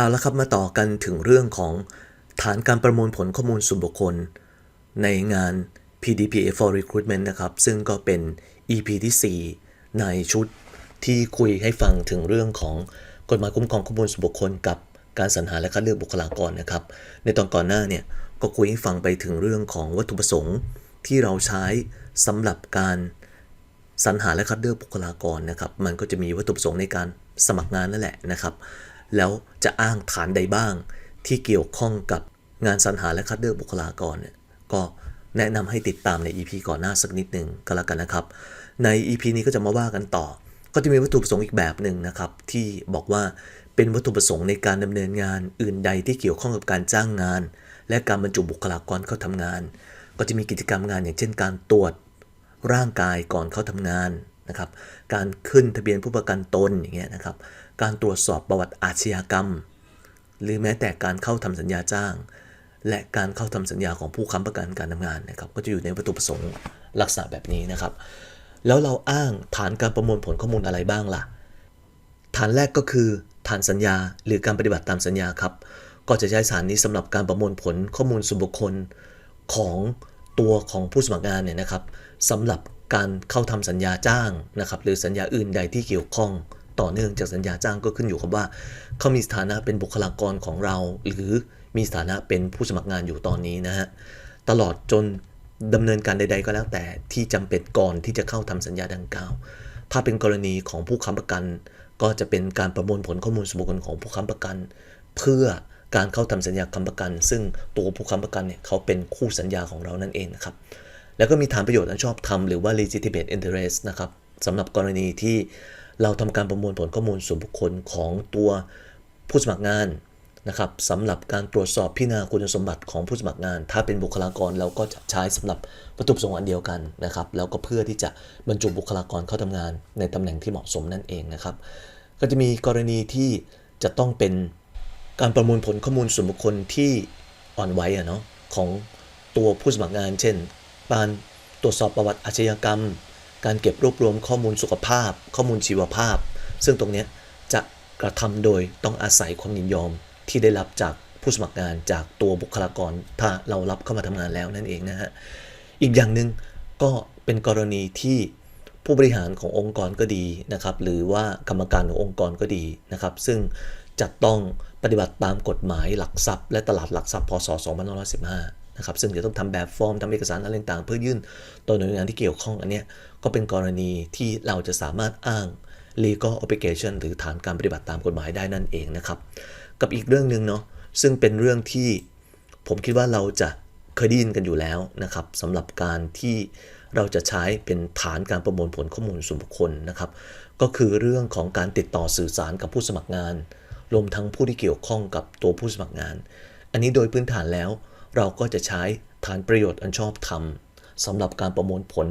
เอาละครับมาต่อกันถึงเรื่องของฐานการประมวลผลข้อมูลส่วนบุคคล ในงาน PDPA for Recruitment นะครับ ซึ่งก็เป็น EP ที่ 4 ในชุดที่คุยให้ฟังถึงเรื่องของกฎหมายคุ้มครองข้อมูลส่วนบุคคล กับการสรรหาและคัดเลือกบุคลากรนะครับ ในตอนก่อนหน้าเนี่ยก็คุยให้ฟังไปถึงเรื่องของวัตถุประสงค์ที่เราใช้สำหรับการสรรหาและคัดเลือกบุคลากรนะครับ มันก็จะมีวัตถุประสงค์ในการสมัครงานนั่นแหละนะครับ แล้วจะอ้างฐานใดบ้าง ที่เกี่ยวข้องกับงานสรรหาและคัดเลือกบุคลากรเนี่ยก็แนะนำให้ติดตามใน EP ก่อนหน้าสักนิดหนึ่งก็แล้วกันนะครับ ใน EP นี้ก็จะมาว่ากันต่อ ก็จะมีวัตถุประสงค์อีกแบบหนึ่งนะครับ ที่บอกว่าเป็นวัตถุประสงค์ในการดำเนินงานอื่นใดที่เกี่ยวข้องกับการจ้างงาน และการบรรจุบุคลากรเข้าทำงาน ก็จะมีกิจกรรมงานอย่างเช่น การตรวจร่างกายก่อนเข้าทำงานนะครับการขึ้นทะเบียนผู้ประกันตนอย่างเงี้ยนะครับการตรวจสอบประวัติอาชญากรรม หรือแม้แต่การเข้าทำสัญญาจ้าง และการเข้าทำสัญญาของผู้ค้ำประกันการทำงานนะครับก็จะอยู่ในวัตถุประสงค์ลักษณะแบบนี้นะครับ แล้วเราอ้างฐานการประมวลผลข้อมูลอะไรบ้างล่ะ ฐานแรกก็คือฐานสัญญาหรือการปฏิบัติตามสัญญาครับก็จะใช้ฐานนี้สำหรับการประมวลผลข้อมูลส่วนบุคคลของ ตัวของผู้สมัครงานเนี่ยนะครับสำหรับการเข้าทำสัญญาจ้างนะครับหรือสัญญาอื่นใดที่เกี่ยวข้องต่อเนื่องจากสัญญาจ้างก็ขึ้นอยู่กับว่า เขามีสถานะเป็นบุคลากรของเรา หรือมีสถานะเป็นผู้สมัครงานอยู่ตอนนี้นะฮะตลอดจนดำเนินการใด ๆ ก็แล้วแต่ที่จำเป็นก่อนที่จะเข้าทำสัญญาดังกล่าว ถ้าเป็นกรณีของผู้ค้ำประกัน ก็จะเป็นการประมวลผลข้อมูลส่วนบุคคลของผู้ค้ำประกัน เพื่อ การเข้าทำสัญญาค้ำประกัน ซึ่งตัวผู้ค้ำประกันเนี่ยเขาเป็นคู่สัญญาของเรานั่นเองนะครับ แล้วก็มีฐานประโยชน์อันชอบธรรมหรือว่า legitimate interest นะครับสำหรับกรณีที่เราทำการประมวลผลข้อมูลส่วนบุคคลของตัวผู้สมัครงานนะครับสำหรับการตรวจสอบพิจารณาคุณสมบัติของผู้สมัครงาน ถ้าเป็นบุคลากรเราก็จะใช้สำหรับวัตถุประสงค์อันเดียวกันนะครับ แล้วก็เพื่อที่จะบรรจุบุคลากรเข้าทำงานในตำแหน่งที่เหมาะสมนั่นเองนะครับ ก็จะมีกรณีที่จะต้องเป็น การประมวลผลข้อมูลส่วนบุคคลที่อ่อนไหวอะเนาะของตัวผู้สมัครงาน เช่นการตรวจสอบประวัติอาชญากรรม การเก็บรวบรวมข้อมูลสุขภาพ ข้อมูลชีวภาพ ซึ่งตรงนี้จะกระทำโดยต้องอาศัยความยินยอมที่ได้รับจากผู้สมัครงานจากตัวบุคลากร ถ้าเรารับเข้ามาทำงานแล้วนั่นเองนะฮะอีกอย่างหนึ่งก็เป็นกรณีที่ ผู้บริหารขององค์กรก็ดีนะครับ หรือว่ากรรมการขององค์กรก็ดีนะครับ ซึ่งจะต้องปฏิบัติตามกฎหมายหลักทรัพย์ และตลาดหลักทรัพย์พศ2515นะครับ ซึ่งจะต้องทำแบบฟอร์มทำเอกสารอะไรต่างๆ เพื่อยื่นต่อหน่วยงานที่เกี่ยวข้องอันเนี้ยก็เป็นกรณีที่เราจะสามารถอ้าง legal obligation หรือฐานการปฏิบัติตามกฎหมายได้นั่นเองนะครับ กับอีกเรื่องหนึ่งเนาะซึ่งเป็นเรื่องที่ผมคิดว่าเราจะ เคยได้ยินกันอยู่แล้วนะครับสำหรับการที่เราจะใช้เป็นฐานการประมวลผลข้อมูลส่วนบุคคลนะครับ ก็คือเรื่องของการติดต่อสื่อสารกับผู้สมัครงาน รวมทั้งผู้ที่เกี่ยวข้องกับตัวผู้สมัครงาน อันนี้โดยพื้นฐานแล้ว เราก็จะใช้ฐานประโยชน์อันชอบธรรมสำหรับการประมวลผล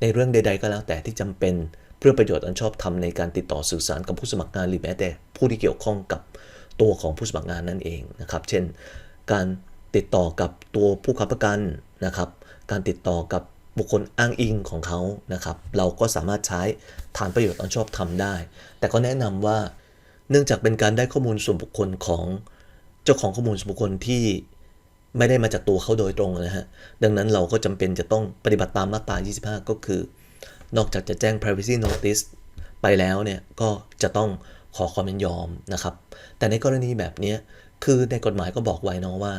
ในเรื่องใด ๆ ก็แล้วแต่ที่จำเป็นเพื่อประโยชน์อันชอบธรรมในการติดต่อสื่อสารกับผู้สมัครงานหรือแม้แต่ผู้ที่เกี่ยวข้องกับตัวของผู้สมัครงานนั่นเองนะครับ เช่น การ ติดต่อกับตัวผู้ค้ำประกันนะครับ การติดต่อกับบุคคลอ้างอิงของเขานะครับ เราก็สามารถใช้ฐานประโยชน์อันชอบธรรมได้ แต่ก็แนะนำว่าเนื่องจากเป็นการได้ข้อมูลส่วนบุคคลของเจ้าของข้อมูลส่วนบุคคลที่ไม่ได้มาจากตัวเขาโดยตรงนะฮะ ดังนั้นเราก็จำเป็นจะต้องปฏิบัติตามมาตรา 25 ก็คือ นอกจากจะแจ้ง privacy notice ไปแล้วเนี่ย ก็จะต้องขอความยินยอมนะครับ แต่ในกรณีแบบนี้คือในกฎหมายก็บอกไว้นะว่า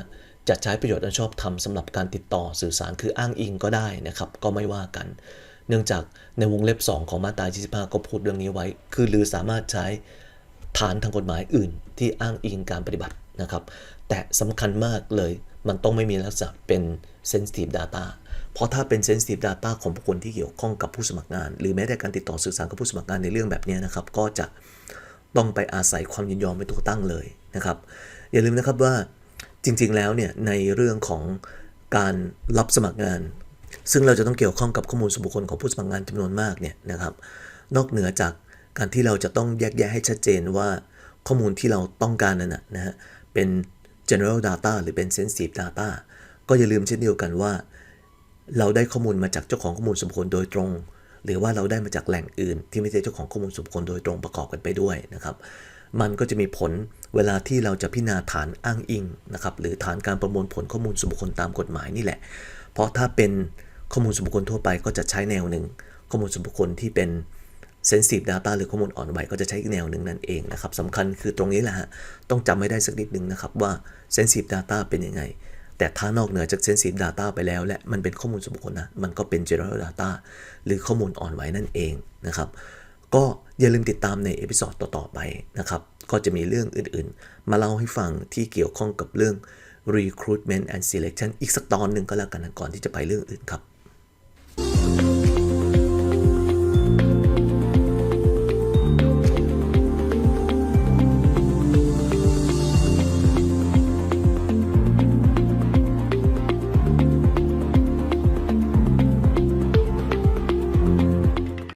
จะใช้ประโยชน์อันชอบธรรมสำหรับการติดต่อสื่อสารคืออ้างอิงก็ได้นะครับ ก็ไม่ว่ากัน เนื่องจากในวงเล็บ 2 ของมาตรา 25 ก็พูดเรื่องนี้ไว้ คือหรือสามารถใช้ฐานทางกฎหมายอื่น ที่อ้างอิงการปฏิบัตินะครับ แต่สำคัญมากเลยมันต้องไม่มีลักษณะเป็น sensitive data เพราะถ้าเป็น sensitive data ของบุคคลที่เกี่ยวข้องกับผู้สมัครงาน หรือแม้แต่การติดต่อสื่อสารกับผู้สมัครงานในเรื่องแบบนี้นะครับ ก็จะต้องไปอาศัยความยินยอมเป็นตัวตั้งเลยนะครับ อย่าลืมนะครับว่า จริงๆแล้วเนี่ยในเรื่องของการรับสมัครงาน ซึ่งเราจะต้องเกี่ยวข้องกับข้อมูลส่วนบุคคลของผู้สมัครงานจำนวนมากเนี่ยนะครับ นอกเหนือจากการที่เราจะต้องแยกแยะให้ชัดเจนว่าข้อมูลที่เราต้องการนั้นนะฮะเป็น general data หรือเป็น sensitive data ก็อย่าลืมเช่นเดียวกันว่า เราได้ข้อมูลมาจากเจ้าของข้อมูลส่วนบุคคลโดยตรง หรือว่าเราได้มาจากแหล่งอื่น ที่ไม่ใช่เจ้าของข้อมูลส่วนบุคคลโดยตรงประกอบกันไปด้วยนะครับ มันก็จะมีผลเวลาที่เราจะพิจารณาฐานอ้างอิงนะครับหรือฐานการประมวลผลข้อมูลส่วนบุคคลตามกฎหมายนี่แหละ เพราะถ้าเป็นข้อมูลส่วนบุคคลทั่วไปก็จะใช้แนวหนึ่ง ข้อมูลส่วนบุคคลที่เป็น sensitive data หรือข้อมูลอ่อนไหวก็จะใช้แนวหนึ่งนั่นเองนะครับสำคัญคือตรงนี้แหละฮะต้องจำไม่ได้สักนิดนึงนะครับว่า sensitive data เป็นยังไง แต่ถ้านอกเหนือจาก sensitive data ไปแล้ว และมันเป็นข้อมูลส่วนบุคคลนะมันก็เป็น general data หรือข้อมูลอ่อนไหวนั่นเองนะครับ ก็อย่าลืมติดตามในเอพิซอดต่อ ๆ ไปนะครับ ก็จะมีเรื่องอื่นๆ มาเล่าให้ฟังที่เกี่ยวข้องกับเรื่อง recruitment and selection อีกสักตอนหนึ่งก็แล้วกันนะก่อนที่จะไปเรื่องอื่นครับ